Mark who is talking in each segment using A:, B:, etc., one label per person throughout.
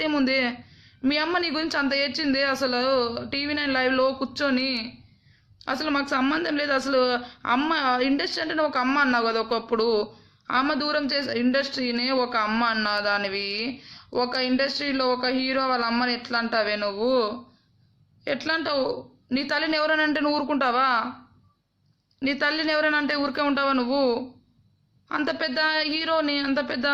A: ఏముంది? మీ అమ్మ నీ గురించి అంత ఏడ్చింది అసలు టీవీ నైన్ లైవ్లో కూర్చొని. అసలు మాకు సంబంధం లేదు. అసలు అమ్మ ఇండస్ట్రీ అంటే ఒక అమ్మ అన్నావు కదా ఒకప్పుడు. అమ్మ దూరం చేసే ఇండస్ట్రీని ఒక అమ్మ అన్నా దానివి. ఒక ఇండస్ట్రీలో ఒక హీరో వాళ్ళ అమ్మని ఎట్లా అంటావే నువ్వు? ఎట్లా అంటావు నీ తల్లిని ఎవరైనా అంటే నువ్వు ఊరుకుంటావా? నీ తల్లిని ఎవరైనా అంటే ఊరికే ఉంటావా నువ్వు? అంత పెద్ద హీరోని అంత పెద్ద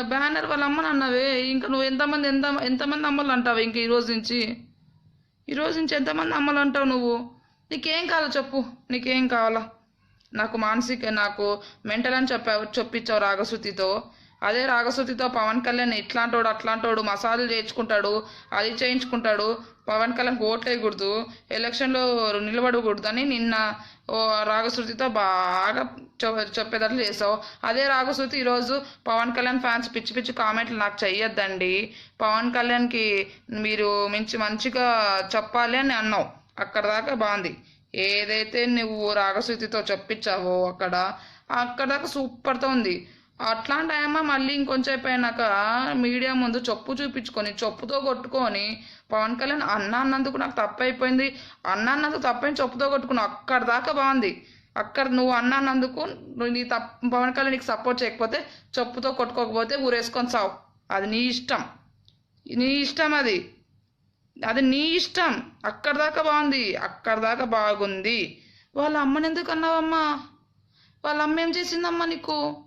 A: బ్యానర్ వాళ్ళ అమ్మని అన్నావే ఇంకా నువ్వు ఎంతమంది ఎంత ఎంతమంది అమ్మలు అంటావు ఇంక ఈరోజు నుంచి? ఈరోజు నుంచి ఎంతమంది అమ్మలు అంటావు నువ్వు? నీకేం కావాలో చెప్పు. నీకేం కావాలా? నాకు మానసిక నాకు మెంటల్ అని చెప్పావు చెప్పించావు రాగశృతితో అదే రాగశృతితో పవన్ కళ్యాణ్ ఇట్లాంటోడు అట్లాంటోడు మసాజులు చేయించుకుంటాడు అది చేయించుకుంటాడు. పవన్ కళ్యాణ్ ఓట్లేయకూడదు ఎలక్షన్లో నిలబడకూడదు అని నిన్న ఓ రాగశృతితో బాగా చె- చెప్పేటట్లు చేసావు. అదే రాగశృతి ఈరోజు పవన్ కళ్యాణ్ ఫ్యాన్స్ పిచ్చి పిచ్చి కామెంట్లు నాకు చెయ్యొద్దండి. పవన్ కళ్యాణ్కి మీరు మంచి మంచిగా చెప్పాలి అని అన్నావు. అక్కడ దాకా బాగుంది. ఏదైతే నువ్వు రాగశృతితో చెప్పించావో అక్కడ అక్కడ దాకా సూపర్తో ఉంది. అట్లాంటి ఆయమ్మ మళ్ళీ ఇంకొంచెం అయినాక మీడియా ముందు చెప్పు చూపించుకొని చెప్పుతో కొట్టుకొని పవన్ కళ్యాణ్ అన్న అన్నందుకు నాకు తప్పు అయిపోయింది అన్న అన్నందుకు తప్పని చొప్పుతో కొట్టుకుని అక్కడ దాకా బాగుంది. అక్కడ నువ్వు అన్న అన్నందుకు నువ్వు నీ తప్పు పవన్ కళ్యాణ్ నీకు సపోర్ట్ చేయకపోతే చొప్పుతో కొట్టుకోకపోతే ఊరేసుకొని సావు. అది నీ ఇష్టం. నీ ఇష్టం అది. అది నీ ఇష్టం. అక్కడ దాకా బాగుంది. అక్కడ దాకా బాగుంది. వాళ్ళ అమ్మని ఎందుకు అన్నావమ్మా? వాళ్ళ అమ్మ ఏం చేసిందమ్మా నీకు?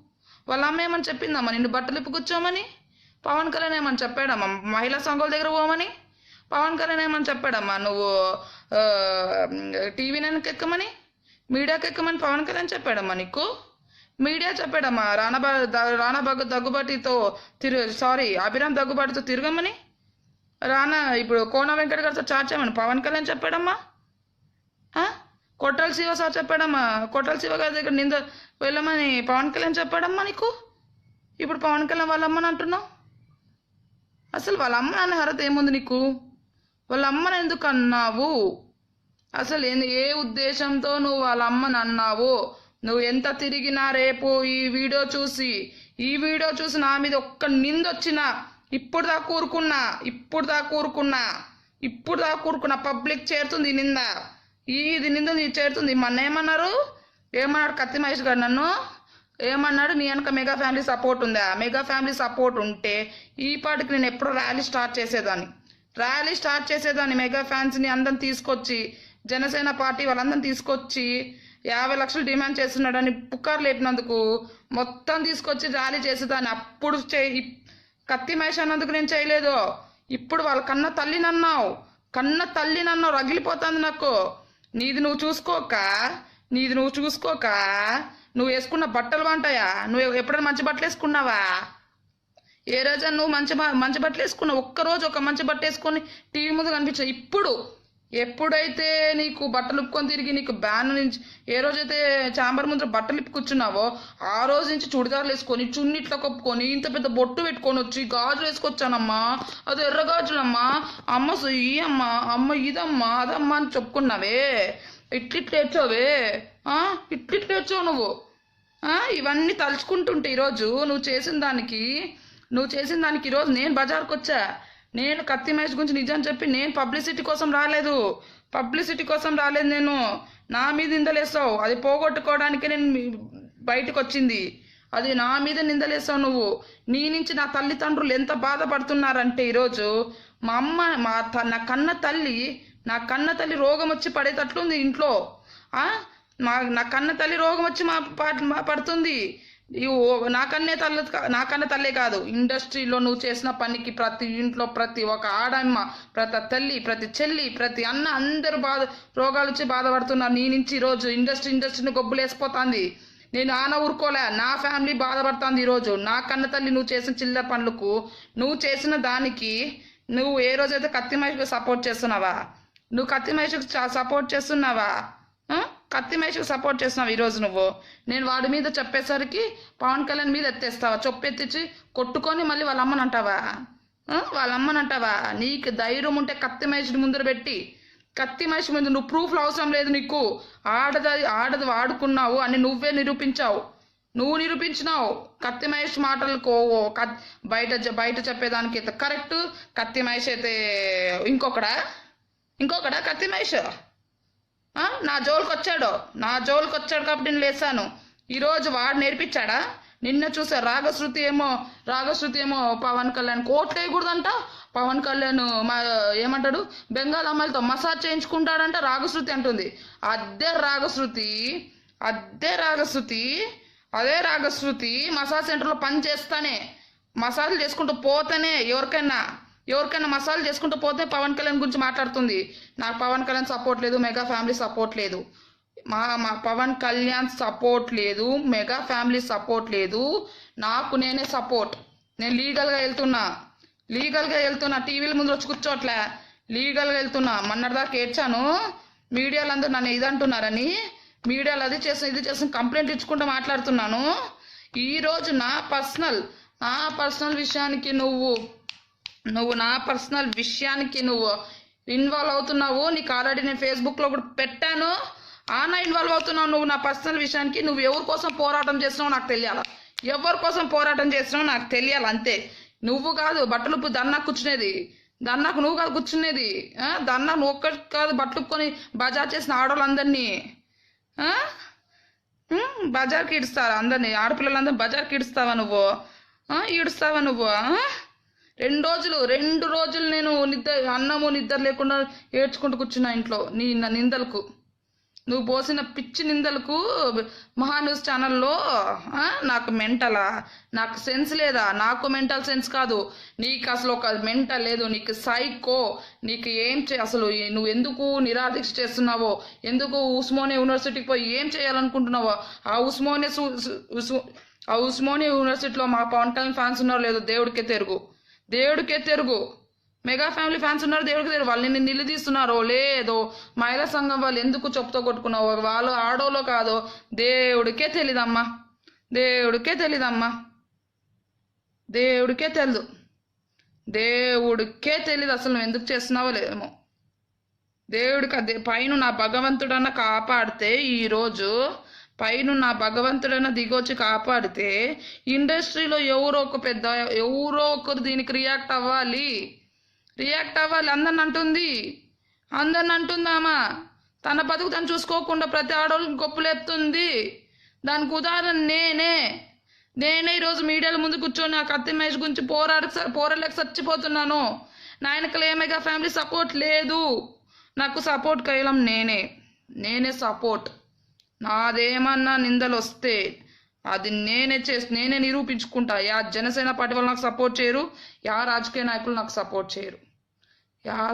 A: వాళ్ళ అమ్మ ఏమని చెప్పిందమ్మా? నిన్ను బట్టలు ఇప్పుకొచ్చామని? కూర్చోమని పవన్ కళ్యాణ్ ఏమని చెప్పాడమ్మా? మహిళా సంఘాల దగ్గర పోమని? పవన్ కళ్యాణ్ ఏమని చెప్పాడమ్మా? నువ్వు టీవీ నైన్కి ఎక్కమని? మీడియాకి ఎక్కమని పవన్ కళ్యాణ్ చెప్పాడమ్మా నీకు? మీడియా చెప్పాడమ్మా రాణబా బ- దగ్గుబాటితో తిరు సారీ అభిరామ్ దగ్గుబాటితో తిరగమని? రానా ఇప్పుడు కోన వెంకట గారితో చాట్ చేయమని పవన్ కళ్యాణ్ చెప్పాడమ్మా? ఆ? కొట్టాల శివ సార్ చెప్పాడమ్మా. కొట్టాల శివ గారి దగ్గర నింద వెళ్ళమని పవన్ కళ్యాణ్ చెప్పాడమ్మా నీకు? ఇప్పుడు పవన్ కళ్యాణ్ వాళ్ళమ్మని అంటున్నావు? అసలు వాళ్ళ అమ్మ అనే అర్హత ఏముంది నీకు? వాళ్ళ అమ్మని ఎందుకు అన్నావు అసలు ఏంది ఏ ఉద్దేశంతో నువ్వు వాళ్ళ అమ్మని అన్నావు నువ్వు ఎంత తిరిగినా రేపు ఈ వీడియో చూసి ఈ వీడియో చూసి నా మీద ఒక్క నిందొచ్చినా ఇప్పుడు దా కూరుకున్నా ఇప్పుడు దా కూరుకున్నా ఇప్పుడు దా కూరుకున్నా పబ్లిక్ చేరుతుంది నింద. ఇది నింద నీ చేరుతుంది. మొన్న ఏమన్నారు? ఏమన్నాడు కత్తి మహేష్ గారు నన్ను? ఏమన్నాడు? నీ వెనక మెగా ఫ్యామిలీ సపోర్ట్ ఉందా? మెగా ఫ్యామిలీ సపోర్ట్ ఉంటే ఈ పాటికి నేను ఎప్పుడో ర్యాలీ స్టార్ట్ చేసేదాన్ని. ర్యాలీ స్టార్ట్ చేసేదాన్ని మెగా ఫ్యాన్స్ని అందరిని తీసుకొచ్చి జనసేన పార్టీ వాళ్ళందరిని తీసుకొచ్చి యాభై లక్షలు డిమాండ్ చేస్తున్నాడని పుకారు లేపినందుకు మొత్తం తీసుకొచ్చి ర్యాలీ చేసేదాన్ని. అప్పుడు చే కత్తి మహేష్ అన్నందుకు నేను చేయలేదు. ఇప్పుడు వాళ్ళ కన్న తల్లి నన్నావు. కన్న తల్లి నన్నావు రగిలిపోతుంది నాకు. నీది నువ్వు చూసుకోక నీది నువ్వు చూసుకోక నువ్వు వేసుకున్న బట్టలు వంటాయా నువ్వు ఎప్పుడైనా మంచి బట్టలు వేసుకున్నావా? ఏ రోజా నువ్వు మంచి మంచి బట్టలు వేసుకున్నావు ఒక్కరోజు ఒక మంచి బట్ట వేసుకొని టీవీ ముందు కనిపించావు. ఇప్పుడు ఎప్పుడైతే నీకు బట్టలు ఉప్పుకొని తిరిగి నీకు బ్యాన్ నుంచి ఏ రోజైతే చాంబర్ ముందు బట్టలు ఇప్పి కూర్చున్నావో ఆ రోజు నుంచి చుడిదార్లు వేసుకొని చున్నిట్లో కప్పుకొని ఇంత పెద్ద బొట్టు పెట్టుకొని వచ్చి గాజులు వేసుకొచ్చానమ్మా అది ఎర్ర గాజులమ్మా అమ్మ ఈ అమ్మ అమ్మ ఇదమ్మా అదమ్మా అని చెప్పుకున్నావే. ఇట్లిట్లు ఏడ్చావే? ఆ? ఇట్లిట్లు ఏడ్చావు నువ్వు? ఇవన్నీ తలుచుకుంటుంటే ఈరోజు నువ్వు చేసిన దానికి నువ్వు చేసిన దానికి ఈరోజు నేను బజార్కి వచ్చా నేను కత్తి మ్యాచ్ గురించి నిజం చెప్పి నేను పబ్లిసిటీ కోసం రాలేదు. పబ్లిసిటీ కోసం రాలేదు నేను. నా మీద నిందలేస్తావు. అది పోగొట్టుకోవడానికే నేను బయటకు వచ్చింది అది నా మీద నిందలేసావు నువ్వు. నీ నుంచి నా తల్లిదండ్రులు ఎంత బాధపడుతున్నారంటే ఈరోజు మా అమ్మ మా త- నా కన్న తల్లి నా కన్న తల్లి రోగం వచ్చి పడేటట్లుంది ఇంట్లో. మా నా కన్న తల్లి రోగం వచ్చి మా మా పడుతుంది. నాకన్నే తల్లి నాకన్న తల్లే కాదు. ఇండస్ట్రీలో నువ్వు చేసిన పనికి ప్రతి ఇంట్లో ప్రతి ఒక ఆడమ్మ ప్రతి తల్లి ప్రతి చెల్లి ప్రతి అన్న అందరూ బాధ రోగాలు వచ్చి బాధపడుతున్నారు. నీ నుంచి ఈరోజు ఇండస్ట్రీ ఇండస్ట్రీని గొబ్బులేసిపోతుంది నేను ఆన ఊరుకోలే. నా ఫ్యామిలీ బాధపడుతుంది ఈరోజు. నా కన్న తల్లి నువ్వు చేసిన చిల్లర పనులకు నువ్వు చేసిన దానికి నువ్వు ఏ రోజైతే కత్తి మహేష్కి సపోర్ట్ చేస్తున్నావా? నువ్వు కత్తి మహేష్కి సపోర్ట్ చేస్తున్నావా? కత్తి మేషకు సపోర్ట్ చేస్తున్నావు ఈరోజు నువ్వు. నేను వాడి మీద చెప్పేసరికి పవన్ కళ్యాణ్ మీద ఎత్తేస్తావా? చొప్పెత్తించి కొట్టుకొని మళ్ళీ వాళ్ళ అమ్మని అంటావా? వాళ్ళ అమ్మని అంటావా? నీకు ధైర్యం ఉంటే కత్తి మహేష్ని ముందర పెట్టి కత్తి మనిషి ముందు నువ్వు ప్రూఫ్లు అవసరం లేదు నీకు. ఆడది ఆడది వాడుకున్నావు అని నువ్వే నిరూపించావు. నువ్వు నిరూపించినావు కత్తి మహేష్ మాటలకు బయట బయట చెప్పేదానికి అయితే. కరెక్ట్? కత్తి మహేష్ అయితే ఇంకొకడా? ఇంకొకడా కత్తి మహేష్ నా జోలికి వచ్చాడు నా జోలికి వచ్చాడు కాబట్టి నేను లేసాను ఈరోజు వాడు నేర్పించాడా? నిన్న చూసా రాగశృతి ఏమో రాగశృతి ఏమో పవన్ కళ్యాణ్ కోట్లు వేయకూడదంట. పవన్ కళ్యాణ్ మా ఏమంటాడు? బెంగాల్ అమ్మాయిలతో మసాజ్ చేయించుకుంటాడంట రాగశృతి అంటుంది. అదే రాగశృతి అదే రాగశృతి అదే రాగశృతి మసాజ్ సెంటర్లో పని చేస్తానే. మసాజ్ చేసుకుంటూ పోతేనే ఎవరికైనా ఎవరికైనా మసాలు చేసుకుంటూ పోతే పవన్ కళ్యాణ్ గురించి మాట్లాడుతుంది. నాకు పవన్ కళ్యాణ్ సపోర్ట్ లేదు మెగా ఫ్యామిలీ సపోర్ట్ లేదు. మా మా పవన్ కళ్యాణ్ సపోర్ట్ లేదు మెగా ఫ్యామిలీ సపోర్ట్ లేదు. నాకు నేనే సపోర్ట్ నేను లీగల్గా వెళ్తున్నా. లీగల్గా వెళ్తున్నా. టీవీల ముందు వచ్చి కూర్చోట్లే. లీగల్గా వెళ్తున్నా. మొన్నటిదాకా ఏడ్చాను. మీడియాలో అందరూ నన్ను ఇది అంటున్నారని మీడియాలో అది చేసిన ఇది చేసిన కంప్లైంట్ ఇచ్చుకుంటూ మాట్లాడుతున్నాను. ఈరోజు నా పర్సనల్ నా పర్సనల్ విషయానికి నువ్వు నువ్వు నా పర్సనల్ విషయానికి నువ్వు ఇన్వాల్వ్ అవుతున్నావు నీకు ఆల్రెడీ నేను ఫేస్బుక్లో కూడా పెట్టాను. ఆనా ఇన్వాల్వ్ అవుతున్నావు నువ్వు నా పర్సనల్ విషయానికి నువ్వు ఎవరి కోసం పోరాటం చేస్తున్నావు నాకు తెలియాలి? ఎవరి కోసం పోరాటం చేస్తున్నావు నాకు తెలియాలి? అంతే. నువ్వు కాదు బట్టలు ఉప్పు దన్నా కూర్చునేది. దన్నాకు నువ్వు కాదు కూర్చునేది. దన్నా నువ్వు ఒక్కటి కాదు బట్టలు కొని బజార్ చేసిన ఆడవాళ్ళందరినీ బజార్కి ఇడుస్తారా అందరినీ? ఆడపిల్లలందరినీ బజార్కి ఇడుస్తావా నువ్వు? ఈడుస్తావా నువ్వు? రెండు రోజులు రెండు రోజులు నేను నిద్ర అన్నము నిద్ర లేకుండా ఏడ్చుకుంటూ కూర్చున్నా ఇంట్లో నీ నా నిందలకు. నువ్వు పోసిన పిచ్చి నిందలకు మహా న్యూస్ ఛానల్లో నాకు మెంటలా? నాకు సెన్స్ లేదా? నాకు మెంటల్ సెన్స్ కాదు. నీకు అసలు ఒక మెంటల్ లేదు. నీకు సైకో. నీకు ఏం చే అసలు నువ్వు ఎందుకు నిరాదీక్ష చేస్తున్నావో? ఎందుకు ఉస్మానియా యూనివర్సిటీకి పోయి ఏం చేయాలనుకుంటున్నావో? ఆ ఉస్మోనియా ఉస్- ఆ ఉస్మానియా యూనివర్సిటీలో మా పవన్ కళ్యాణ్ ఫ్యాన్స్ ఉన్నారో లేదో దేవుడికే తెరుగు. దేవుడికే తెరుగు. మెగా ఫ్యామిలీ ఫ్యాన్స్ ఉన్నారు దేవుడికి తెలియదు వాళ్ళు నిన్ను నిలదీస్తున్నారో లేదో మహిళా సంఘం వాళ్ళు ఎందుకు చెప్పుతో కొట్టుకున్నావో వాళ్ళు ఆడోలో కాదో దేవుడికే తెలీదమ్మా. దేవుడికే తెలీదమ్మా. దేవుడికే తెలీదు. దేవుడికే తెలీదు అసలు నువ్వు ఎందుకు చేస్తున్నావో లేమో. దేవుడికి అదే పైన నా భగవంతుడన్న కాపాడితే ఈరోజు పైన నా భగవంతుడైన దిగొచ్చి కాపాడితే ఇండస్ట్రీలో ఎవరో ఒక పెద్ద ఎవరో ఒకరు దీనికి రియాక్ట్ అవ్వాలి. రియాక్ట్ అవ్వాలి. అందరిని అంటుంది. అందరిని అంటుందామా తన బతుకు తను చూసుకోకుండా ప్రతి ఆడవాళ్ళకి గొప్పలేపుతుంది దానికి ఉదాహరణ నేనే. నేనే ఈరోజు మీడియాల ముందు కూర్చొని ఆ కత్తి మహేష్ గురించి పోరాడ పోరాడలేక చచ్చిపోతున్నాను. నాయనకలు వెనకలు ఏమైగా ఫ్యామిలీ సపోర్ట్ లేదు. నాకు సపోర్ట్ కయ్యలం నేనే. నేనే సపోర్ట్. నాదేమన్నా నిందలు వస్తే అది నేనే చేసి నేనే నిరూపించుకుంటా. యా జనసేన పార్టీ వాళ్ళు నాకు సపోర్ట్ చేయరు యా రాజకీయ నాయకులు నాకు సపోర్ట్ చేయరు. యా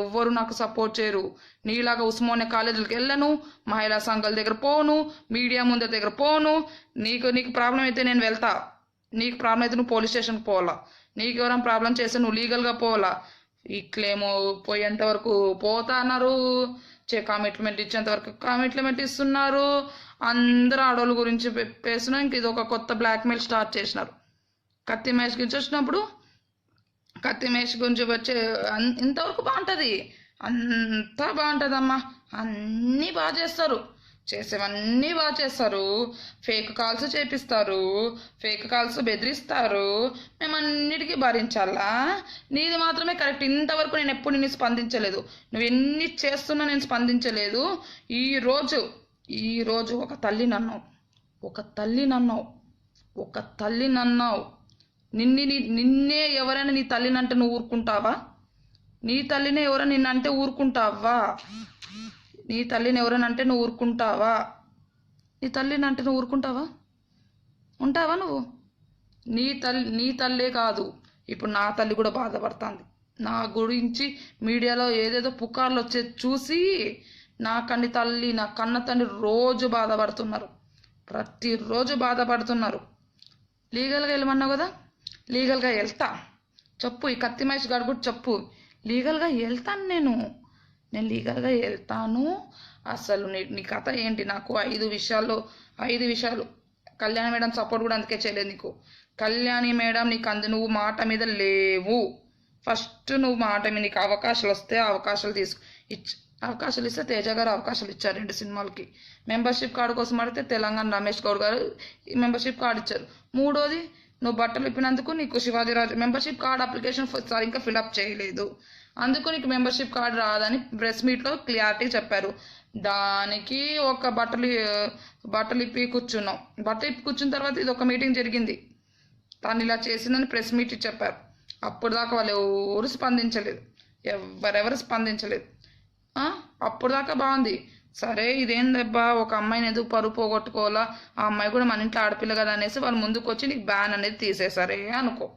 A: ఎవ్వరు నాకు సపోర్ట్ చేయరు. నీలాగా ఉస్మానియా కాలేజీలకు వెళ్ళను మహిళా సంఘాల దగ్గర పోను మీడియా ముందు దగ్గర పోను. నీకు నీకు ప్రాబ్లం అయితే నేను వెళ్తా. నీకు ప్రాబ్లం అయితే నువ్వు పోలీస్ స్టేషన్కి పోవాలా. నీకు ఎవరైనా ప్రాబ్లం చేస్తే నువ్వు లీగల్గా పోవాలా. ఇట్లేమో పోయేంత వరకు పోతా అన్నారు. చే కమిట్మెంట్ ఇచ్చేంత వరకు కమిట్మెంట్ ఇస్తున్నారు. అందరూ ఆడవాళ్ళ గురించి చెప్పేసిన ఇంక ఇది ఒక కొత్త బ్లాక్మెయిల్ స్టార్ట్ చేసినారు. కత్తి మేష గురించి వచ్చినప్పుడు కత్తి మేష్ గురించి వచ్చే ఇంతవరకు బాగుంటుంది. అంతా బాగుంటుందమ్మా. అన్నీ బాగా చేస్తారు. చేసేవన్నీ బాగా చేస్తారు. ఫేక్ కాల్స్ చేపిస్తారు. ఫేక్ కాల్స్ బెదిరిస్తారు. మేము అన్నిటికీ భరించాలా? నీది మాత్రమే కరెక్ట్. ఇంతవరకు నేను ఎప్పుడు నిన్ను స్పందించలేదు. నువ్వు ఎన్ని చేస్తున్నా నేను స్పందించలేదు. ఈరోజు ఈరోజు ఈ రోజు ఒక తల్లి నన్నావు. ఒక తల్లి నన్నావు. ఒక తల్లి నన్నావు. నిన్ని నీ- నిన్నే ఎవరైనా నీ తల్లిని అంటే నువ్వు ఊరుకుంటావా? నీ తల్లినే ఎవరైనా నిన్నంటే ఊరుకుంటావా? నీ తల్లిని ఎవరైనా అంటే నువ్వు ఊరుకుంటావా? నీ తల్లిని అంటే నువ్వు ఊరుకుంటావా? ఉంటావా నువ్వు? నీ తల్లి నీ తల్లే కాదు. ఇప్పుడు నా తల్లి కూడా బాధపడుతుంది. నా గురించి మీడియాలో ఏదేదో పుకార్లు వచ్చే చూసి నా కన్ని తల్లి నా కన్న తండ్రి రోజు బాధపడుతున్నారు. ప్రతిరోజు బాధపడుతున్నారు. లీగల్గా వెళ్ళమన్నావు కదా? లీగల్గా వెళ్తా. చెప్పు ఈ కత్తి మహేష్ గారు కూడా చెప్పు. లీగల్గా వెళ్తాను నేను. నేను లీగల్గా వెళ్తాను. అసలు నీ నీ కథ ఏంటి? నాకు ఐదు విషయాల్లో ఐదు విషయాలు. కళ్యాణి మేడం సపోర్ట్ కూడా అందుకే చేయలేదు నీకు. కళ్యాణి మేడం నీకు అందు నువ్వు మాట మీద లేవు. ఫస్ట్ నువ్వు మాట మీద నీకు అవకాశాలు వస్తే అవకాశాలు తీసుకు. ఇచ్ అవకాశాలు ఇస్తే తేజ గారు అవకాశాలు ఇచ్చారు రెండు సినిమాలకి. మెంబర్షిప్ కార్డు కోసం అడిగితే తెలంగాణ రమేష్ గౌడ్ గారు ఈ మెంబర్షిప్ కార్డు ఇచ్చారు. మూడోది నువ్వు బట్టలు ఇప్పినందుకు నీకు Sivaji Raju membership card application sir ఇంకా ఫిలప్ చేయలేదు. అందుకు నీకు మెంబర్షిప్ కార్డు రాదని ప్రెస్ మీట్లో క్లియారిటీ చెప్పారు. దానికి ఒక బట్టలు బట్టలు ఇప్పి కూర్చున్నాం. బట్టలు ఇప్పి కూర్చున్న తర్వాత ఇది ఒక మీటింగ్ జరిగింది. తను ఇలా చేసిందని ప్రెస్ మీట్ చెప్పారు. అప్పుడు దాకా వాళ్ళు ఎవరు స్పందించలేదు. ఎవరెవరు స్పందించలేదు. అప్పుడు దాకా బాగుంది. సరే ఇదేం దెబ్బా? ఒక అమ్మాయిని ఎందుకు పరువు పోగొట్టుకోవాలా? ఆ అమ్మాయి కూడా మన ఇంట్లో ఆడపిల్ల కదా అనేసి వాళ్ళు ముందుకు వచ్చి నీకు బ్యాన్ అనేది తీసేశారే అనుకో.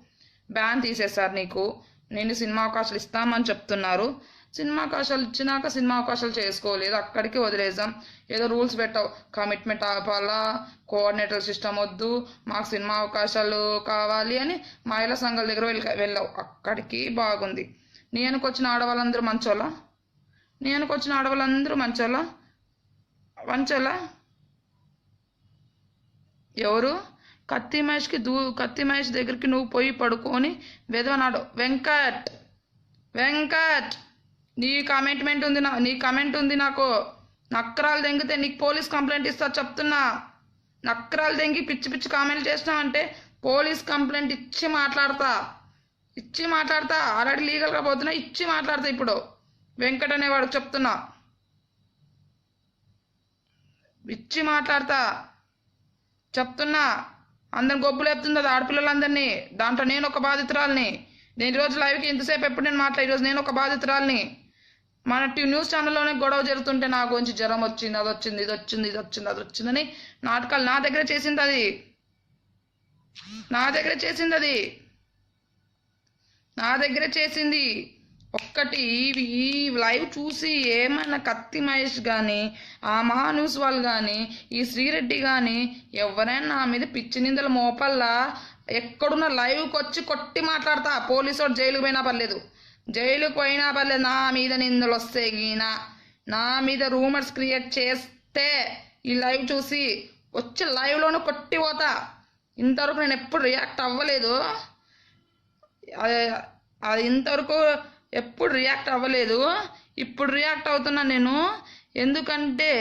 A: బ్యాన్ తీసేశారు నీకు. నేను సినిమా అవకాశాలు ఇస్తామని చెప్తున్నారు. సినిమా అవకాశాలు ఇచ్చినాక సినిమా అవకాశాలు చేసుకోలేదు. అక్కడికి వదిలేసాం. ఏదో రూల్స్ పెట్టావు. కమిట్మెంట్ ఆపాలా? కోఆర్డినేటర్ సిస్టమ్ వద్దు. మాకు సినిమా అవకాశాలు కావాలి అని మహిళా సంఘాల దగ్గర వెళ్ళి వెళ్ళావు. అక్కడికి బాగుంది. నేనుకు వచ్చిన ఆడవాళ్ళందరూ మంచోలా నేనుకు వచ్చిన ఆడవాళ్ళందరూ మంచోలా మంచోలా ఎవరు? కత్తి మహేష్కి దూ కత్తి మహేష్ దగ్గరికి నువ్వు పోయి పడుకొని వెదవనాడు. వెంకట్! వెంకట్! నీ కమిట్మెంట్ ఉంది నా నీ కమెంట్ ఉంది నాకు. నక్కరాలు దెంగితే నీకు పోలీస్ కంప్లైంట్ ఇస్తా చెప్తున్నా. నక్కరాలు దెంగి పిచ్చి పిచ్చి కామెంట్ చేసినావంటే పోలీస్ కంప్లైంట్ ఇచ్చి మాట్లాడతా. ఇచ్చి మాట్లాడతా. ఆల్రెడీ లీగల్గా పోతున్నా ఇచ్చి మాట్లాడతా ఇప్పుడు. వెంకట్ అనేవాడు చెప్తున్నా. ఇచ్చి మాట్లాడతా. చెప్తున్నా. అందరిని గొప్పు లేపుతుంది అది ఆడపిల్లలందరినీ. దాంట్లో నేను ఒక బాధితురాలని. నేను ఈరోజు లైవ్కి ఇంతసేపు ఎప్పుడు నేను మాట్లాడే ఈరోజు నేను ఒక బాధితురాలని. మన టీ- న్యూస్ ఛానల్లోనే గొడవ జరుగుతుంటే నా గురించి జ్వరం వచ్చింది అది వచ్చింది ఇది వచ్చింది ఇది వచ్చింది అది వచ్చిందని నాటకాలు నా దగ్గర చేసింది అది. నా దగ్గర చేసింది అది. నా దగ్గర చేసింది. ఒక్కటి ఈ- లైవ్ చూసి ఏమైనా కత్తి మహేష్ కానీ ఆ మహా న్యూస్ వాళ్ళు కానీ ఈ శ్రీరెడ్డి కానీ ఎవరైనా నా మీద పిచ్చి నిందలు మోపల్లా? ఎక్కడున్న లైవ్కి వచ్చి కొట్టి మాట్లాడతా. పోలీసు వాడు జైలుకు పోయినా పర్లేదు. జైలుకు పోయినా పర్లేదు. నా మీద నిందలు వస్తే గీనా. నా మీద రూమర్స్ క్రియేట్ చేస్తే ఈ లైవ్ చూసి వచ్చి లైవ్లోనే కొట్టి పోతా. ఇంతవరకు నేను ఎప్పుడు రియాక్ట్ అవ్వలేదు. అది అది ఇంతవరకు ఎప్పుడు రియాక్ట్ అవ్వలేదు. ఇప్పుడు రియాక్ట్ అవుతున్నా నేను. ఎందుకంటే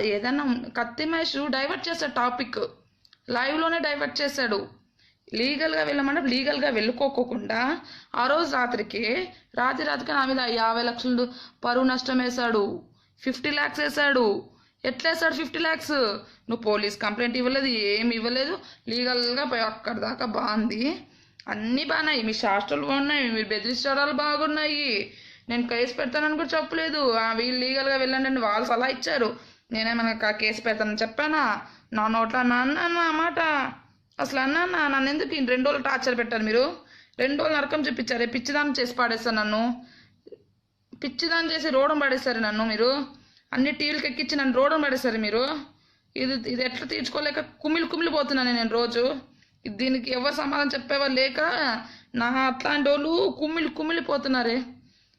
A: ఏదన్నా కత్తి మహేష్ డైవర్ట్ చేశాడు టాపిక్ లైవ్లోనే డైవర్ట్ చేశాడు. లీగల్గా వెళ్ళమంటే లీగల్గా వెళ్ళుకోకుండా ఆ రోజు రాత్రికి రాత్రి రాత్రికి నా మీద యాభై లక్షలు పరువు నష్టం వేశాడు. ఫిఫ్టీ ల్యాక్స్ వేశాడు. ఎట్లా వేశాడు ఫిఫ్టీ ల్యాక్స్ నువ్వు పోలీస్ కంప్లైంట్ ఇవ్వలేదు ఏమి ఇవ్వలేదు. లీగల్గా పోయి అక్కడి దాకా బాగుంది అన్నీ బాగున్నాయి. మీ శాస్త్రాలు బాగున్నాయి. మీ బెదిరించడాలు బాగున్నాయి. నేను కేసు పెడతానని కూడా చెప్పలేదు. వీళ్ళు లీగల్గా వెళ్ళండి అని వాళ్ళు సలహా ఇచ్చారు. నేనేమన్నా కేసు పెడతానని చెప్పానా? నా నోట్ల నాన్న నా మాట. అసలు అన్నా నన్ను ఎందుకు రెండు రోజులు టార్చర్ పెట్టారు మీరు? రెండు రోజులు నరకం చూపించారు. పిచ్చిదాన్ని చేసి పాడేస్తాను నన్ను. పిచ్చిదాన్ని చేసి రోడం పడేస్తారు నన్ను మీరు. అన్ని టీవీలకి ఎక్కించి నన్ను రోడ్డు పడేశారు మీరు. ఇది ఇది ఎట్లా తీర్చుకోలేక కుమిలి కుమిలిపోతున్నాను నేను రోజు. దీనికి ఎవరు సమాధానం చెప్పేవారు లేక నా అట్లాంటి వాళ్ళు కుమ్మిలి కుమ్మిలిపోతున్నారే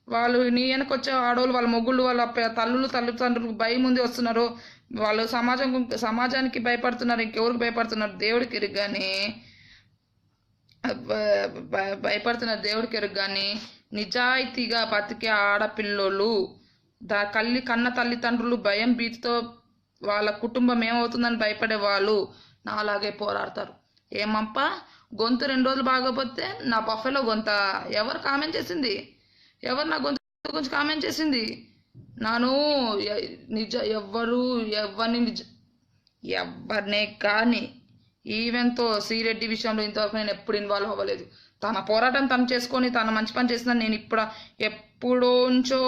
A: వాళ్ళు నీ వెనక వచ్చే ఆడవాళ్ళు వాళ్ళ మొగుళ్ళు వాళ్ళ తల్లులు తల్లులు తల్లిదండ్రులు భయం ముందు వస్తున్నారు. వాళ్ళు సమాజం సమాజానికి భయపడుతున్నారు ఇంకెవరికి భయపడుతున్నారు? దేవుడికి ఎరుగు కానీ భయపడుతున్నారు దేవుడికి ఎరుగు కానీ నిజాయితీగా బతికే ఆడపిల్లోళ్ళు దా కల్లి కన్న తల్లిదండ్రులు భయం భీతితో వాళ్ళ కుటుంబం ఏమవుతుందని భయపడే వాళ్ళు నాలాగే పోరాడతారు. ఏమప్పా? గొంతు రెండు రోజులు బాగోపోతే నా బఫెలో గొంత. ఎవరు కామెంట్ చేసింది? ఎవరు నా గొంతు గురించి కామెంట్ చేసింది? నాను నిజ ఎవ్వరు ఎవరిని నిజ ఎవరినే కానీ ఈవెన్తో సిరెడ్డి విషయంలో ఇంతవరకు నేను ఎప్పుడు ఇన్వాల్వ్ అవ్వలేదు. తన పోరాటం తను చేసుకొని తన మంచి పని చేసిందని నేను ఇప్పుడు ఎప్పుడోంచో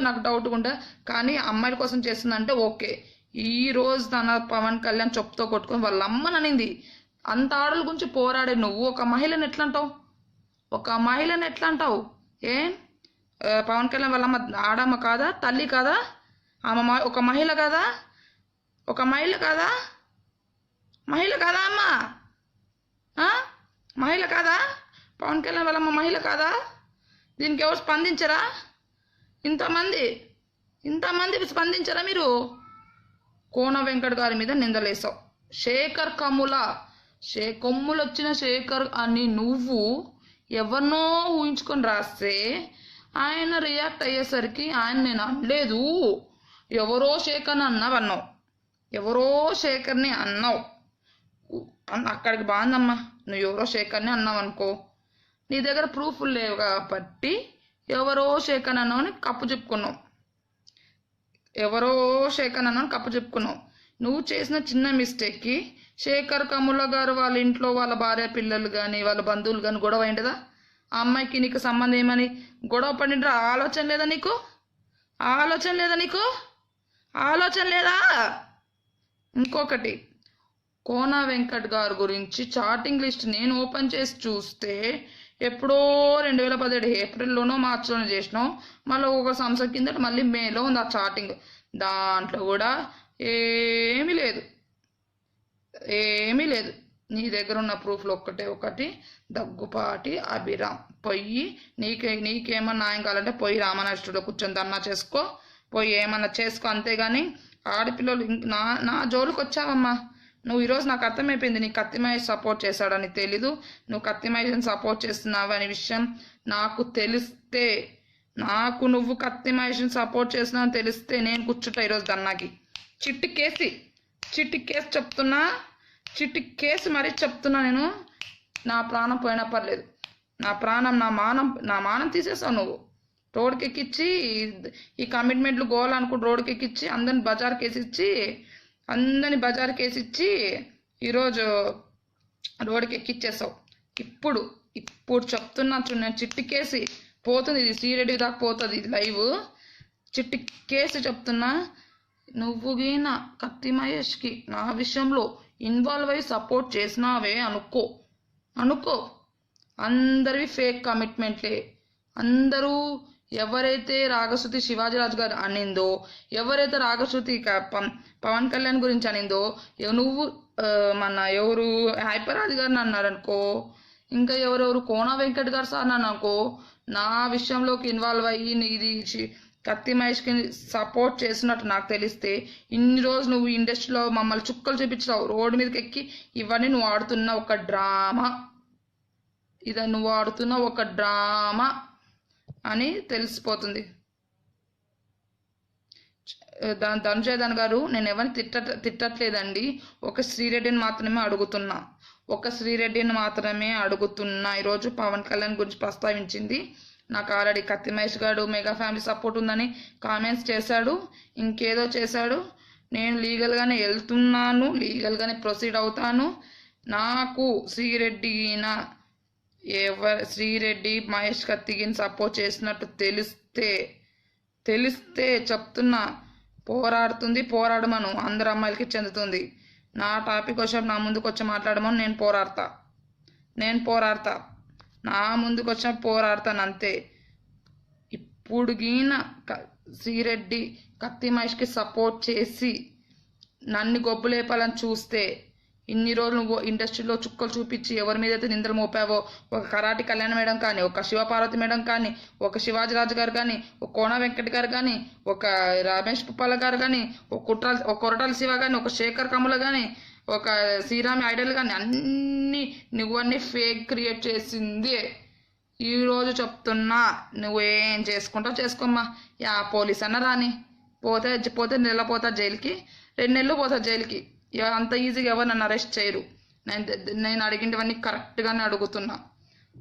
A: నాకు డౌట్ ఉండే. కానీ అమ్మాయిల కోసం చేస్తుందంటే ఓకే. ఈ రోజు తన పవన్ కళ్యాణ్ చొప్పుతో కొట్టుకొని వాళ్ళ అమ్మని అనింది. అంత ఆడల గురించి పోరాడే నువ్వు ఒక మహిళను ఎట్లా అంటావు ఒక మహిళను ఎట్లా అంటావు పవన్ కళ్యాణ్ వాళ్ళమ్మ ఆడమ్మ కాదా? తల్లి కాదా? ఆమె మ- ఒక మహిళ కాదా? ఒక మహిళ కాదా? మహిళ కాదా అమ్మ? మహిళ కాదా? పవన్ కళ్యాణ్ వాళ్ళమ్మ మహిళ కాదా? దీనికి ఎవరు స్పందించరా? ఇంతమంది ఇంతమంది స్పందించరా మీరు? కోన వెంకట్ గారి మీద నిందలేసావు శేఖర్ కమ్ముల షే కొమ్ములు వచ్చిన శేఖర్ అని నువ్వు ఎవరినో ఊహించుకొని రాస్తే ఆయన రియాక్ట్ అయ్యేసరికి ఆయన నేను అనలేదు. ఎవరో శేఖర్ని అన్నావు అన్నావు. ఎవరో శేఖర్ని అన్నావు. అక్కడికి బాగుందమ్మా నువ్వు ఎవరో శేఖర్ని అన్నావు అనుకో. నీ దగ్గర ప్రూఫ్లు లేవు కాబట్టి ఎవరో శేఖర్ అన్నావు కప్పు చెప్పుకున్నావు. ఎవరో శేఖర్ అన్నావు కప్పు చెప్పుకున్నావు. నువ్వు చేసిన చిన్న మిస్టేక్కి శేఖర్ కమ్ముల గారు వాళ్ళ ఇంట్లో వాళ్ళ భార్య పిల్లలు కానీ వాళ్ళ బంధువులు కానీ గొడవ అయిండదా? ఆ అమ్మాయికి నీకు సంబంధం ఏమని? గొడవ పడిండ్రా? ఆలోచన లేదా నీకు? ఆలోచన లేదా నీకు? ఆలోచన లేదా? ఇంకొకటి కోన వెంకట్ గారి గురించి చాటింగ్ లిస్ట్ నేను ఓపెన్ చేసి చూస్తే ఎప్పుడో రెండు వేల పదిహేడు ఏప్రిల్లోనో మార్చిలోనో చేసినాం. మళ్ళీ ఒక సంవత్సరం కిందట మళ్ళీ మేలో ఉంది ఆ చాటింగ్. దాంట్లో కూడా ఏమీ లేదు. ఏమీ లేదు. నీ దగ్గర ఉన్న ప్రూఫ్లు ఒక్కటే. ఒకటి దగ్గుపాటి అభిరామ్ పొయ్యి నీకే నీకేమన్నా ఆయన కావాలంటే పొయ్యి రామనాష్టులో కూర్చొని దన్నా చేసుకో. పోయి ఏమన్నా చేసుకో అంతేగాని ఆడపిల్లలు ఇంక నా నా జోలికి వచ్చావమ్మా. నువ్వు ఈరోజు నాకు అర్థమైపోయింది. నీ కత్తి మహేష్ సపోర్ట్ చేశాడని తెలీదు. నువ్వు కత్తి మహేష్ని సపోర్ట్ చేస్తున్నావు అనే విషయం నాకు తెలిస్తే నాకు నువ్వు కత్తి మహేష్ని సపోర్ట్ చేస్తున్నావు అని తెలిస్తే నేను కూర్చుంటా ఈరోజు దన్నాకి చిట్టు కేసి. చిట్టి కేసు చెప్తున్నా చిట్టి కేసు మరీ చెప్తున్నా నేను. నా ప్రాణం పోయినా పర్లేదు. నా ప్రాణం నా మానం నా మానం తీసేసావు నువ్వు. రోడ్కి ఎక్కిచ్చి ఈ కమిట్మెంట్లు గోల్ అనుకుంటూ రోడ్కి ఎక్కిచ్చి అందరిని బజార్కి వేసిచ్చి అందరిని బజార్కి వేసిచ్చి ఈరోజు రోడ్కి ఎక్కిచ్చేసావు ఇప్పుడు ఇప్పుడు చెప్తున్నా చూ నేను చిట్టికేసి పోతుంది ఇది సీరెడ్డి దాకా పోతుంది ఇది లైవ్. చిట్టి కేసు చెప్తున్నా నువ్వు గీన కత్తి మహేష్కి నా విషయంలో ఇన్వాల్వ్ అయ్యి సపోర్ట్ చేసినావే అనుకో. అనుకో. అందరివి ఫేక్ కమిట్మెంట్లే. అందరూ ఎవరైతే రాగశృతి శివాజీరాజు గారు అనిందో ఎవరైతే రాగశృతి పవన్ కళ్యాణ్ గురించి అనిందో నువ్వు మన ఎవరు హైపరాజ్ గారిని అన్నారనుకో ఇంకా ఎవరెవరు కోన వెంకట్ గారు సార్ నన్ను అనుకో నా విషయంలోకి ఇన్వాల్వ్ అయ్యి నీది కత్తి మహేష్కి సపోర్ట్ చేసినట్టు నాకు తెలిస్తే ఇన్ని రోజు నువ్వు ఇండస్ట్రీలో మమ్మల్ని చుక్కలు చూపించావు రోడ్డు మీదకి ఎక్కి ఇవన్నీ నువ్వు ఆడుతున్న ఒక డ్రామా. ఇది నువ్వు ఆడుతున్న ఒక డ్రామా అని తెలిసిపోతుంది. ధ- గారు నేను ఎవరిని తిట్ట తిట్టట్లేదండి. ఒక శ్రీరెడ్డిని మాత్రమే అడుగుతున్నా. ఒక శ్రీరెడ్డిని మాత్రమే అడుగుతున్నా. ఈరోజు పవన్ కళ్యాణ్ గురించి ప్రస్తావించింది నాకు ఆల్రెడీ కత్తి మహేష్ గారు మెగా ఫ్యామిలీ సపోర్ట్ ఉందని కామెంట్స్ చేశాడు. ఇంకేదో చేశాడు. నేను లీగల్గానే వెళ్తున్నాను లీగల్గానే ప్రొసీడ్ అవుతాను. నాకు శ్రీరెడ్డి ఈయన ఎవరు శ్రీరెడ్డి మహేష్ కత్తిగిని సపోర్ట్ చేసినట్టు తెలిస్తే తెలిస్తే చెప్తున్నా. పోరాడుతుంది పోరాడమను. అందరు అమ్మాయిలకి చెందుతుంది. నా టాపిక్ వచ్చి నా ముందుకు వచ్చి మాట్లాడమని నేను పోరాడతా. నేను పోరాడతా. నా ముందుకు వచ్చిన పోరాడతాను అంతే ఇప్పుడు గీన క- శ్రీరెడ్డి కత్తి మహేష్కి సపోర్ట్ చేసి నన్ను గొప్ప లేపాలని చూస్తే ఇన్ని రోజులు నువ్వు ఇండస్ట్రీలో చుక్కలు చూపించి ఎవరి మీద అయితే నిందలు మోపావో ఒక కరాటి కళ్యాణ మేడం కానీ ఒక శివపార్వతి మేడం కానీ ఒక శివాజీరాజు గారు కానీ ఒక కోణ వెంకట్ గారు కానీ ఒక రమేష్ పుప్పాల గారు కానీ ఒక కుట్రాల ఒక కొరటాల శివ కానీ ఒక శేఖర్ కమల కానీ ఒక శ్రీరామి ఐడల్ కానీ అన్ని నువ్వు అన్ని ఫేక్ క్రియేట్ చేసింది ఈరోజు చెప్తున్నా నువ్వేం చేసుకుంటావు చేసుకోమ్మా. యా పోలీస్ అన్న రాని. పోతే పోతే నెల పోతా జైలుకి. రెండు నెలలు పోతా జైలుకి. ఇక అంత ఈజీగా ఎవరు నన్ను అరెస్ట్ చేయరు. నేను నేను అడిగినవన్నీ కరెక్ట్గానే అడుగుతున్నా.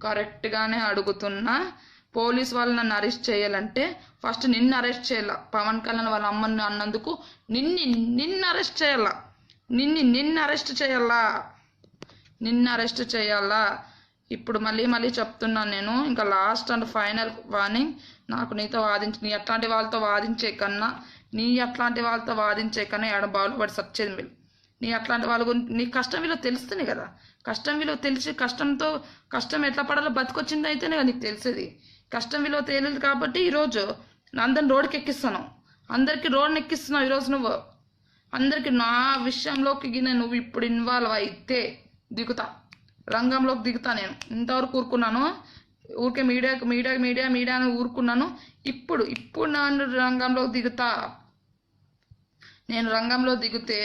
A: కరెక్ట్గానే అడుగుతున్నా. పోలీస్ వాళ్ళు నన్ను అరెస్ట్ చేయాలంటే ఫస్ట్ నిన్ను అరెస్ట్ చేయాల. పవన్ కళ్యాణ్ వాళ్ళ అమ్మని అన్నందుకు నిన్ను నిన్ను అరెస్ట్ చేయాల. నిన్ను నిన్ను అరెస్ట్ చేయాలా? నిన్ను అరెస్ట్ చేయాలా? ఇప్పుడు మళ్ళీ మళ్ళీ చెప్తున్నాను నేను. ఇంకా లాస్ట్ అండ్ ఫైనల్ వార్నింగ్ నాకు నీతో వాదించి నీ అట్లాంటి వాళ్ళతో వాదించే కన్నా నీ అట్లాంటి వాళ్ళతో వాదించే కన్నా ఎడ బాలు పడి సచ్చేది మీరు నీ అట్లాంటి వాళ్ళ గురించి నీ కష్టం విలువ తెలుస్తుంది కదా. కష్టం విలువ తెలిసి కష్టంతో కష్టం ఎట్లా పడాలో బతికొచ్చింది అయితేనే కదా నీకు తెలిసేది. కష్టం విలువ తెలియదు కాబట్టి ఈరోజు అందరిని రోడ్కి ఎక్కిస్తాను అందరికీ రోడ్ని ఎక్కిస్తున్నావు ఈరోజు నువ్వు. అందరికి నా విషయంలోకి గిన నువ్వు ఇప్పుడు ఇన్వాల్వ్ అయితే దిగుతా. రంగంలోకి దిగుతా నేను. ఇంతవరకు ఊరుకున్నాను. ఊరికే మీడియా మీడియా మీడియా మీడియా అని ఊరుకున్నాను. ఇప్పుడు ఇప్పుడు నన్ను రంగంలోకి దిగుతా. నేను రంగంలో దిగితే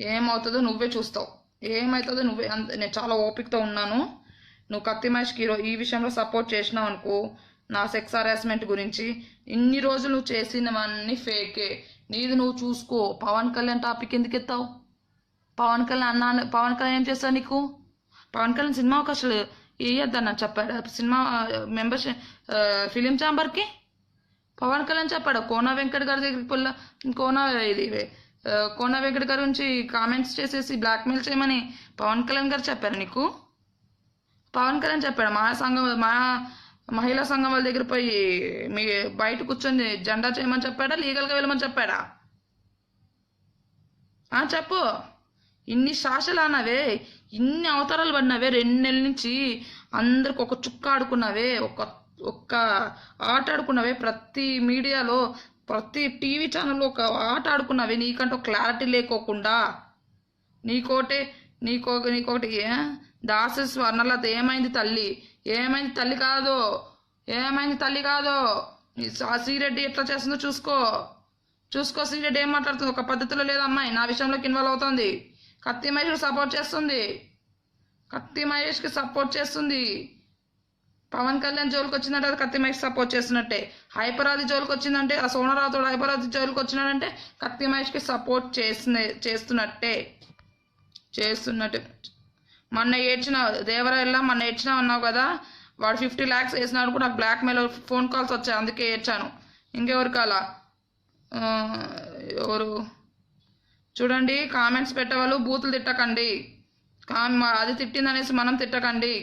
A: ఏమవుతుందో నువ్వే చూస్తావు. ఏమవుతుందో నువ్వే అంత నేను చాలా ఓపికతో ఉన్నాను. నువ్వు కత్తి మ్యాచ్కి ఈ విషయంలో సపోర్ట్ చేసినావు అనుకో నా సెక్స్ హరాస్మెంట్ గురించి ఇన్ని రోజులు చేసినవన్నీ ఫేకే నీది నువ్వు చూసుకో. పవన్ కళ్యాణ్ టాపిక్ ఎందుకు ఎత్తావు? పవన్ కళ్యాణ్ అన్న పవన్ కళ్యాణ్ ఏం చేస్తావు నీకు? పవన్ కళ్యాణ్ సినిమా అవకాశాలు వేయొద్దన్న చెప్పాడు. సినిమా మెంబర్షిప్ ఫిలిం ఛాంబర్కి? పవన్ కళ్యాణ్ చెప్పాడు. కోన వెంకట్ గారి దగ్గరికి పొల్ల కోన ఇది కోన వెంకట్ గారి గురించి కామెంట్స్ చేసేసి బ్లాక్మెయిల్ చేయమని పవన్ కళ్యాణ్ గారు చెప్పారు నీకు? పవన్ కళ్యాణ్ చెప్పాడు. మా సంఘం మా మహిళా సంఘం వాళ్ళ దగ్గర పోయి మీ బయట కూర్చొని జెండా చేయమని చెప్పాడా? లీగల్గా వెళ్ళమని చెప్పాడా? ఆ చెప్పు. ఇన్ని శాసలు అన్నావే ఇన్ని అవతారాలు పడినావే రెండు నెలల నుంచి అందరికి ఒక చుక్క ఆడుకున్నావే ఒక ఒక్క ఆట ఆడుకున్నావే ప్రతి మీడియాలో ప్రతి టీవీ ఛానల్లో ఒక ఆట ఆడుకున్నావే నీకంటూ క్లారిటీ లేకోకుండా. నీకోటే నీకో నీకొకటి ఏ? దాస స్వర్ణలత ఏమైంది తల్లి? ఏమైంది తల్లి కాదు? ఏమైంది తల్లి కాదు? ఆ సిరెడ్డి ఎట్లా చేస్తుందో చూసుకో. చూసుకో సిరెడ్డి ఏం మాట్లాడుతుంది? ఒక పద్ధతిలో లేదు అమ్మాయి. నా విషయంలోకి ఇన్వాల్వ్ అవుతుంది. కత్తి మహేష్కి సపోర్ట్ చేస్తుంది. కత్తి మహేష్కి సపోర్ట్ చేస్తుంది. పవన్ కళ్యాణ్ జోలికి వచ్చిందంటే అది కత్తి మహేష్ సపోర్ట్ చేస్తున్నట్టే. హైపరాది జోలికి వచ్చిందంటే ఆ సోనరావుతో హైపరాది జోలికి వచ్చినాడంటే కత్తి మహేష్కి సపోర్ట్ చేసిన చేస్తున్నట్టే. చేస్తున్నట్టే. మొన్న ఏడ్చినావు దేవరాయల్లా మొన్న ఏడ్చినా అన్నావు కదా వాడు ఫిఫ్టీ ల్యాక్స్ వేసినాడు కూడా నాకు బ్లాక్ మెయిల్ ఫోన్ కాల్స్ వచ్చాయి అందుకే ఏడ్చాను. ఇంకెవరు కాలా? ఎవరు? చూడండి కామెంట్స్ పెట్టేవాళ్ళు బూతులు తిట్టకండి. అది తిట్టిందనేసి మనం తిట్టకండి.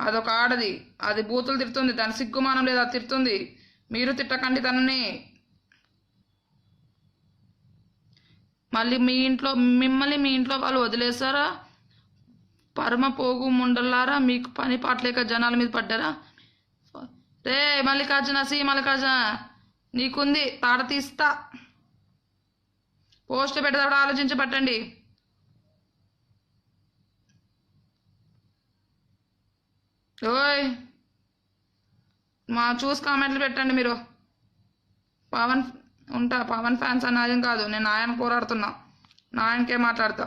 A: అదొక ఆడది అది బూతులు తిడుతుంది దాని సిగ్గుమానం లేదు అది తిడుతుంది. మీరు తిట్టకండి తనని. మళ్ళీ మీ ఇంట్లో మిమ్మల్ని మీ ఇంట్లో వాళ్ళు వదిలేసారా పరమ పోగు ముండల్లారా మీకు పని పాటలేక జనాల మీద పడ్డారా? రే మల్లికార్జున సి మల్లికార్జున నీకుంది తాడ తీస్తా. పోస్ట్ పెట్టేటప్పుడు ఆలోచించి పట్టండి. ఓయ్ మా చూసి కామెంట్లు పెట్టండి మీరు. పవన్ ఉంటా పవన్ ఫ్యాన్స్ అన్నది కాదు నేను ఆయన పోరాడుతున్నా. నాయనకే మాట్లాడతా.